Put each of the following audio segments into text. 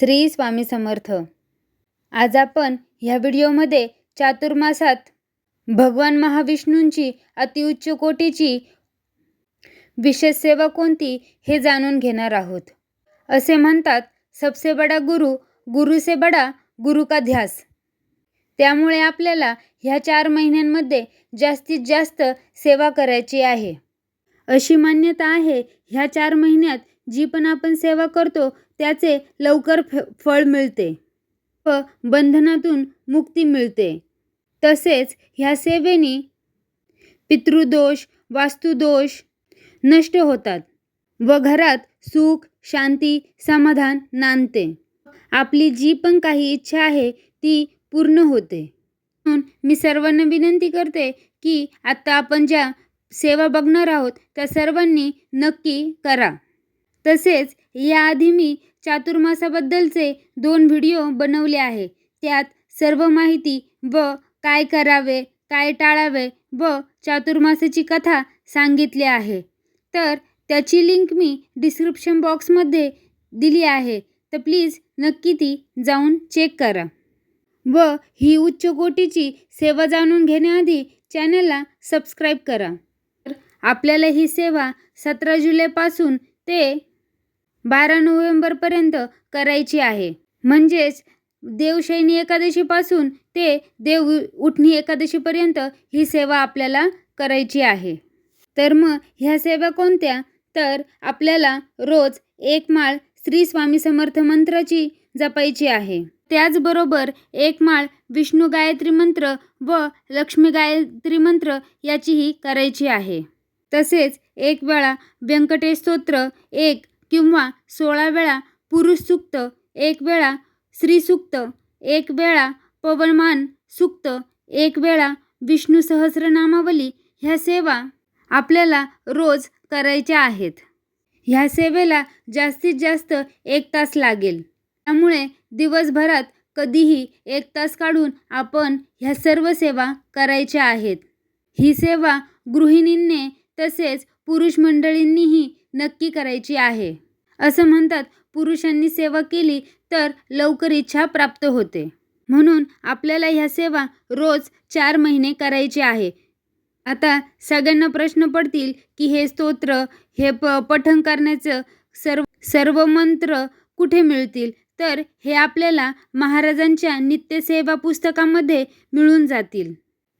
श्री स्वामी समर्थ. आज आपण ह्या व्हिडिओमध्ये चातुर्मासात भगवान महाविष्णूंची अतिउच्च कोटीची विशेष सेवा कोणती हे जाणून घेणार आहोत. असे म्हणतात सबसे बडा गुरु गुरु से बडा गुरु का ध्यास. त्यामुळे आपल्याला ह्या चार महिन्यांमध्ये जास्तीत जास्त सेवा करायची आहे. अशी मान्यता आहे ह्या चार महिन्यात जी पण आपण सेवा करतो त्याचे लवकर फ फळ मिळते. व बंधनातून मुक्ती मिळते. तसेच ह्या सेवेने पितृदोष वास्तुदोष नष्ट होतात व घरात सुख शांती समाधान नांदते. आपली जी पण काही इच्छा आहे ती पूर्ण होते. म्हणून मी सर्वांना विनंती करते की आत्ता आपण ज्या सेवा बघणार आहोत त्या सर्वांनी नक्की करा. तसेच याआधी मी चातुर्मासाबद्दलचे दोन व्हिडिओ बनवले आहे. त्यात सर्व माहिती व काय करावे काय टाळावे व चातुर्मासाची कथा सांगितली आहे. तर त्याची लिंक मी डिस्क्रिप्शन बॉक्समध्ये दिली आहे. तर प्लीज नक्की ती जाऊन चेक करा. व ही उच्च कोटीची सेवा जाणून घेण्याआधी चॅनलला सबस्क्राईब करा. तर आपल्याला ही सेवा सतरा जुलैपासून ते बारा नोव्हेंबरपर्यंत करायची आहे. म्हणजेच देवशयनी एकादशीपासून ते देव उठणी एकादशीपर्यंत ही सेवा आपल्याला करायची आहे. तर मग ह्या सेवा कोणत्या? तर आपल्याला रोज एक माळ श्री स्वामी समर्थ मंत्राची जपायची आहे. त्याचबरोबर एक माळ विष्णू गायत्री मंत्र व लक्ष्मी गायत्री मंत्र याचीही करायची आहे. तसेच एक वेळा व्यंकटेश स्तोत्र एक किंवा सोळा वेळा पुरुष सुक्त एक वेळा स्त्री सुक्त एक वेळा पवनमान सूक्त एक वेळा विष्णू सहस्रनामावली ह्या सेवा आपल्याला रोज करायच्या आहेत. ह्या सेवेला जास्तीत जास्त एक तास लागेल. त्यामुळे दिवसभरात कधीही एक तास काढून आपण ह्या सर्व सेवा करायच्या आहेत. ही सेवा गृहिणींनी तसेच पुरुष मंडळींनीही नक्की करायची आहे. असं म्हणतात पुरुषांनी सेवा केली तर लवकर इच्छा प्राप्त होते. म्हणून आपल्याला ह्या सेवा रोज चार महिने करायची आहे. आता सगळ्यांना प्रश्न पडतील की हे स्तोत्र हे प पठण करण्याचं सर्व सर्व मंत्र कुठे मिळतील? तर हे आपल्याला महाराजांच्या नित्यसेवा पुस्तकामध्ये मिळून जातील.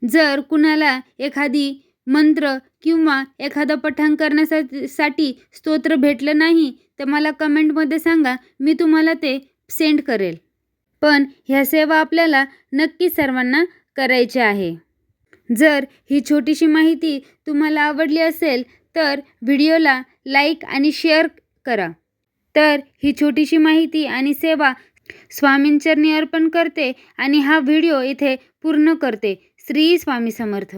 जर कुणाला एखादी मंत्र किंवा एखादं पठण करण्यासाठी साठी स्तोत्र भेटलं नाही तर मला कमेंटमध्ये सांगा मी तुम्हाला ते सेंड करेल. पण ह्या सेवा आपल्याला नक्की सर्वांना करायची आहे. जर ही छोटीशी माहिती तुम्हाला आवडली असेल तर व्हिडिओला लाईक आणि शेअर करा. तर ही छोटीशी माहिती आणि सेवा स्वामींचरणी अर्पण करते आणि हा व्हिडिओ इथे पूर्ण करते. श्री स्वामी समर्थ.